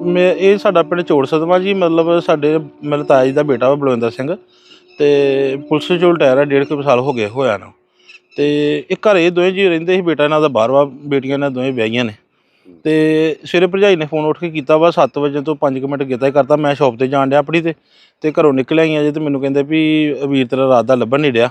ਮੈਂ ਇਹ ਸਾਡਾ ਪਿੰਡ ਚੋੜ ਸਦਮਾ ਜੀ, ਮਤਲਬ ਸਾਡੇ ਮੇਰੇ ਤਾਇਆ ਜੀ ਦਾ ਬੇਟਾ ਵਾ ਬਲਵਿੰਦਰ ਸਿੰਘ ਤੇ ਪੁਲਿਸ ਚੋਂ ਰਿਟਾਇਰ ਆ, ਡੇਢ ਕੁ ਸਾਲ ਹੋ ਗਏ ਹੋਇਆ ਨਾ। ਤੇ ਇਹ ਘਰੇ ਦੋਵੇਂ ਜੀ ਰਹਿੰਦੇ ਸੀ, ਬੇਟਾ ਇਹਨਾਂ ਦਾ ਬਾਹਰ ਵਾ ਬੇਟੀਆਂ ਇਹਨਾਂ ਦੋਵੇਂ ਵਿਆਹੀਆਂ ਨੇ। ਤੇ ਸਵੇਰੇ ਭਰਜਾਈ ਨੇ ਫੋਨ ਉੱਠ ਕੇ ਕੀਤਾ ਵਾ 7 ਵਜੇ ਤੋਂ 5 ਮਿੰਟ ਕੀਤਾ ਹੀ ਕਰਤਾ, ਮੈਂ ਸ਼ਾਪ ਤੇ ਜਾਣ ਡਿਆ ਆਪਣੀ ਤੇ ਤੇ ਘਰੋਂ ਨਿਕਲ ਆਈਆਂ ਜੇ ਤੇ ਮੈਨੂੰ ਕਹਿੰਦੇ ਵੀ ਵੀਰ ਤੇਰਾ ਰਾਤ ਦਾ ਲੱਭਣ ਨਹੀਂ ਡਿਆ।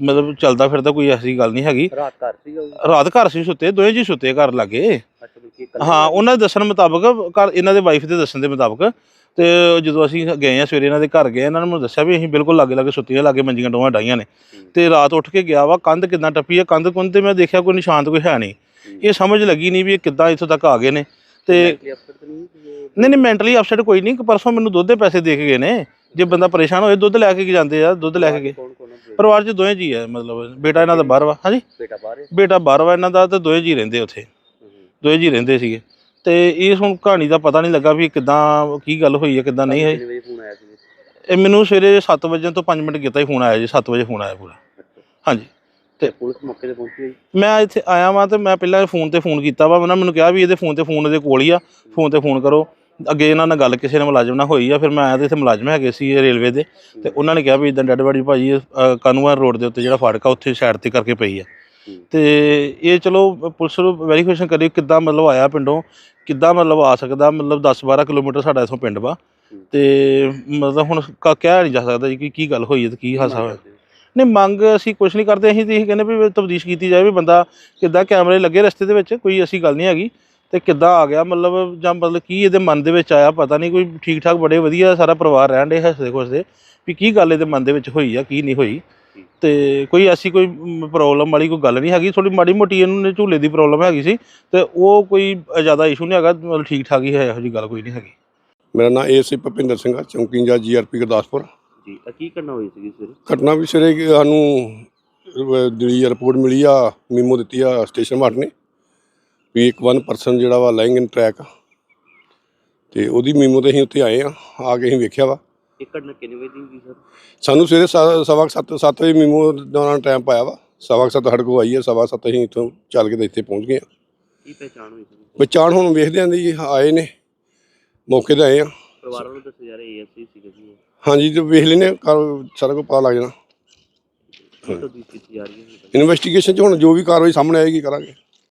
ਮਤਲਬ ਚੱਲਦਾ ਫਿਰਦਾ ਕੋਈ ਐਸੀ ਗੱਲ ਨਹੀਂ ਹੈਗੀ। ਰਾਤ ਘਰ ਰਾਤ ਸੀ ਸੁੱਤੇ ਦੋਵੇਂ ਜੀ ਸੁੱਤੇ ਘਰ ਲੱਗੇ। ਹਾਂ ਉਹਨਾਂ ਦੇ ਦੱਸਣ ਮੁਤਾਬਕ ਘਰ ਇਹਨਾਂ ਦੇ ਵਾਈਫ ਦੇ ਦੱਸਣ ਦੇ ਮੁਤਾਬਕ ਤੇ ਜਦੋਂ ਅਸੀਂ ਗਏ ਆ ਸਵੇਰੇ ਇਹਨਾਂ ਦੇ ਘਰ ਗਏ ਇਹਨਾਂ ਨੇ ਮੈਨੂੰ ਦੱਸਿਆ ਵੀ ਅਸੀਂ ਬਿਲਕੁਲ ਲਾਗੇ ਲਾਗੇ ਸੁੱਤੀਆਂ ਲਾਗੇ ਮੰਜੀਆਂ ਡੋਹਾਂ ਡਾਈਆਂ ਨੇ। ਤੇ ਰਾਤ ਉੱਠ ਕੇ ਗਿਆ ਵਾ ਕੰਧ ਕਿੱਦਾਂ ਟੱਪੀ ਆ ਕੰਧ ਕੁੰਧ ਤੇ ਮੈਂ ਦੇਖਿਆ ਕੋਈ ਨਿਸ਼ਾਨ ਤਾਂ ਕੋਈ ਹੈ ਨਹੀਂ। ਇਹ ਸਮਝ ਲੱਗੀ ਨਹੀਂ ਵੀ ਇਹ ਕਿੱਦਾਂ ਇੱਥੋਂ ਤੱਕ ਆ ਗਏ ਨੇ। ਤੇ ਨਹੀਂ ਨਹੀਂ ਨਹੀਂ ਮੈਂਟਲੀ ਅਪਸੈਟ ਕੋਈ ਨਹੀਂ ਕਿ ਪਰਸੋਂ ਮੈਨੂੰ ਦੁੱਧ ਦੇ ਪੈਸੇ ਦੇ ਕੇ ਗਏ ਨੇ। ਜੇ ਬੰਦਾ ਪਰੇਸ਼ਾਨ ਹੋਏ ਦੁੱਧ ਲੈ ਕੇ ਕੀ ਜਾਂਦੇ ਆ? ਦੁੱਧ ਲੈ ਕੇ ਗਏ? ਪਰਿਵਾਰ 'ਚ ਦੋਵੇਂ ਜੀ ਆ ਮਤਲਬ ਬੇਟਾ ਇਹਨਾਂ ਦਾ ਬਾਹਰ ਵਾ ਹਾਂਜੀ? ਬੇਟਾ ਬਾਹਰ ਹੈ ਬੇਟਾ ਬਾਹਰ ਵਾ ਇਹਨਾਂ ਦਾ ਤੇ ਦੋਵੇਂ ਜੀ ਰਹਿੰਦੇ ਉੱਥੇ। ਦੋਵੇਂ ਜੀ ਰਹਿੰਦੇ ਸੀਗੇ। ਤੇ ਇਹ ਹੁਣ ਕਹਾਣੀ ਦਾ ਪਤਾ ਨਹੀਂ ਲੱਗਾ ਵੀ ਕਿੱਦਾਂ ਕੀ ਗੱਲ ਹੋਈ ਹੈ ਕਿੱਦਾਂ ਨਹੀਂ ਹੋਈ। ਕਿੰਨੇ ਵਜੇ ਫੋਨ ਆਇਆ ਸੀ ਇਹ ਮੈਨੂੰ ਸਵੇਰੇ 7 ਵਜੇ ਤੋਂ 5 ਮਿੰਟ ਕੀਤਾ ਹੀ ਫੋਨ ਆਇਆ ਜੀ 7 ਵਜੇ ਫੋਨ ਆਇਆ ਪੂਰਾ। ਹਾਂਜੀ। ਤੇ ਪੁਲਿਸ ਮੌਕੇ ਤੇ ਪਹੁੰਚੀ ਮੈਂ ਇੱਥੇ ਆਇਆ ਵਾਂ ਤੇ ਮੈਂ ਪਹਿਲਾਂ ਫੋਨ ਤੇ ਫੋਨ ਕੀਤਾ ਵਾ ਉਹਨਾਂ ਮੈਨੂੰ ਕਿਹਾ ਵੀ ਇਹਦੇ ਫੋਨ ਤੇ ਫੋਨ ਇਹਦੇ ਕੋਲ ਹੀ ਆ ਫੋਨ ਤੇ ਫੋਨ ਕਰੋ। ਅੱਗੇ ਇਹਨਾਂ ਨਾਲ ਗੱਲ ਕਿਸੇ ਨੇ ਮੁਲਾਜ਼ਮ ਨਾਲ ਹੋਈ ਆ ਫਿਰ ਮੈਂ ਆਇਆ ਤੇ ਇੱਥੇ ਮੁਲਾਜ਼ਮ ਹੈਗੇ ਸੀ ਰੇਲਵੇ ਦੇ ਤੇ ਉਹਨਾਂ ਨੇ ਕਿਹਾ ਵੀ ਇਦਾਂ ਡੈਡ ਬਾਡੀ ਭਾਜੀ ਅ, ਕਾਨੂੰਨ ਰੋਡ ਦੇ ਉੱਤੇ ਜਿਹੜਾ ਫਾਟਕ ਉੱਥੇ ਸਾਈਡ ਤੇ ਕਰਕੇ ਪਈ ਆ। ਤੇ ਇਹ ਚਲੋ ਪੁਲਿਸ ਨੂੰ ਵੈਰੀਫਿਕੇਸ਼ਨ ਕਰੀ ਕਿੱਦਾਂ ਮਤਲਬ ਆਇਆ ਪਿੰਡੋਂ ਕਿੱਦਾਂ ਮਤਲਬ ਆ ਸਕਦਾ ਮਤਲਬ 10 12 ਕਿਲੋਮੀਟਰ ਸਾਡਾ ਇਥੋਂ ਪਿੰਡ ਵਾ। ਤੇ ਮਤਲਬ ਹੁਣ ਕ- ਕਹਿ ਨਹੀਂ ਜਾ ਸਕਦਾ ਜੀ ਕਿ ਕੀ ਗੱਲ ਹੋਈ ਹੈ ਤੇ ਕੀ ਹਾਸਾ ਹੋਇਆ। ਨਹੀਂ ਮੰਗ ਅਸੀਂ ਕੁਝ ਨਹੀਂ ਕਰਦੇ ਅਸੀਂ ਤੇ ਇਹ ਕਹਿੰਦੇ ਵੀ ਤਬਦੀਸ਼ ਕੀਤੀ ਜਾਵੇ ਵੀ ਬੰਦਾ ਕਿੱਦਾਂ ਕੈਮਰੇ ਲੱਗੇ ਰਸਤੇ ਦੇ ਵਿੱਚ ਕੋਈ ਐਸੀ ਗੱਲ ਨਹੀਂ ਹੈਗੀ। ਤੇ ਕਿੱਦਾਂ ਆ ਗਿਆ? ਮਤਲਬ ਜਾਂ ਮਤਲਬ ਕੀ ਇਹਦੇ ਮਨ ਦੇ ਵਿੱਚ ਆਇਆ? ਪਤਾ ਨਹੀਂ ਕੋਈ ਠੀਕ ਠਾਕ ਬੜੇ ਵਧੀਆ ਸਾਰਾ ਪਰਿਵਾਰ ਰਹਿਣ ਦੇ ਹੱਸਦੇ ਖੁਸ਼ਦੇ ਵੀ ਕੀ ਗੱਲ ਇਹਦੇ ਮਨ ਦੇ ਵਿੱਚ ਹੋਈ ਆ ਕੀ ਨਹੀਂ ਹੋਈ? ਤੇ ਕੋਈ ਐਸੀ ਕੋਈ ਪ੍ਰੋਬਲਮ ਵਾਲੀ ਕੋਈ ਗੱਲ ਨਹੀਂ ਹੈਗੀ? ਥੋੜੀ ਮਾੜੀ ਮੋਟੀ ਇਹਨੂੰ ਝੂਲੇ ਦੀ ਪ੍ਰੋਬਲਮ ਹੈਗੀ ਸੀ ਤੇ ਉਹ ਕੋਈ ਜ਼ਿਆਦਾ ਇਸ਼ੂ ਨਹੀਂ ਹੈਗਾ? ਮਤਲਬ ਠੀਕ ਠਾਕ ਹੀ ਹੈ ਇਹੋ ਜਿਹੀ ਗੱਲ ਕੋਈ ਨਹੀਂ ਹੈਗੀ। ਮੇਰਾ ਨਾਮ ਏਸੀ ਭਪਿੰਦਰ ਸਿੰਘ ਆ ਚੌਂਕੀ ਇੰਚਾਰਜ ਜੀਆਰਪੀ ਗੁਰਦਾਸਪੁਰ। ਜੀ ਆ ਕੀ ਕਰਨਾ ਹੋਈ ਸੀ ਸਵੇਰੇ ਘਟਨਾ ਵੀ ਸਵੇਰੇ ਸਾਨੂੰ ਜਿਹੜੀ ਰਿਪੋਰਟ ਮਿਲੀ ਆ ਮੀਮੋ ਦਿੱਤੀ ਆ ਸਟੇਸ਼ਨ ਮਾਰਟ ਨੇ। ਵੀ ਇੱਕ ਵਨ ਪਰਸਨ ਜਿਹੜਾ ਵਾ ਲਾਈਂਗ ਇਨ ਟਰੈਕ ਤੇ ਉਹਦੀ ਮੀਮੋ ਤੇ ਅਸੀਂ ਉੱਥੇ ਆਏ ਆ ਆ ਕੇ ਅਸੀਂ ਵੇਖਿਆ ਵਾ। ਇਹ ਘਟਨਾ ਕਿੰਨੇ ਵਜੇ ਦੀ ਹੋਈ ਸਰ? ਸਾਨੂੰ ਸਵੇਰੇ ਸ- ਸਵਾ ਕੁ ਸੱਤ ਸੱਤ ਵਜੇ ਮੀਮੋ ਦਾ ਟਾਈਮ ਪਾਇਆ ਵਾ। ਸਵਾ ਕੁ ਸੱਤ ਸਾਡੇ ਕੋਲ ਆਈ ਆ ਸਵਾ ਸੱਤ ਅਸੀਂ ਇੱਥੋਂ ਚੱਲ ਕੇ ਤੇ ਇੱਥੇ ਪਹੁੰਚ ਗਏ ਆ। ਕੀ ਪਹਿਚਾਣ ਹੋਈ ਸੀ? ਬਚਾਣ ਹੁਣ ਵੇਖਦੇ ਆਂ ਜੀ ਆਏ ਨੇ ਮੌਕੇ ਤੇ ਆਏ ਆ। ਪਰਿਵਾਰ ਨੂੰ ਦੱਸਿਆ ਜਾ ਰਿਹਾ ਏਐਸਸੀ ਸੀਗਾ ਜੀ। ਹਾਂਜੀ ਤੇ ਵੇਖ ਲੈਨੇ ਸਾਰਾ ਕੁਝ ਪਤਾ ਲੱਗ ਜਾਣਾ। ਕੀ ਤਬਦੀਲ ਕੀਤੀ ਜਾ ਰਹੀ ਹੈ? ਇਨਵੈਸਟੀਗੇਸ਼ਨ 'ਚ ਹੁਣ ਜੋ ਵੀ ਕਾਰਵਾਈ ਸਾਹਮਣੇ ਆਏਗੀ ਕਰਾਂਗੇ।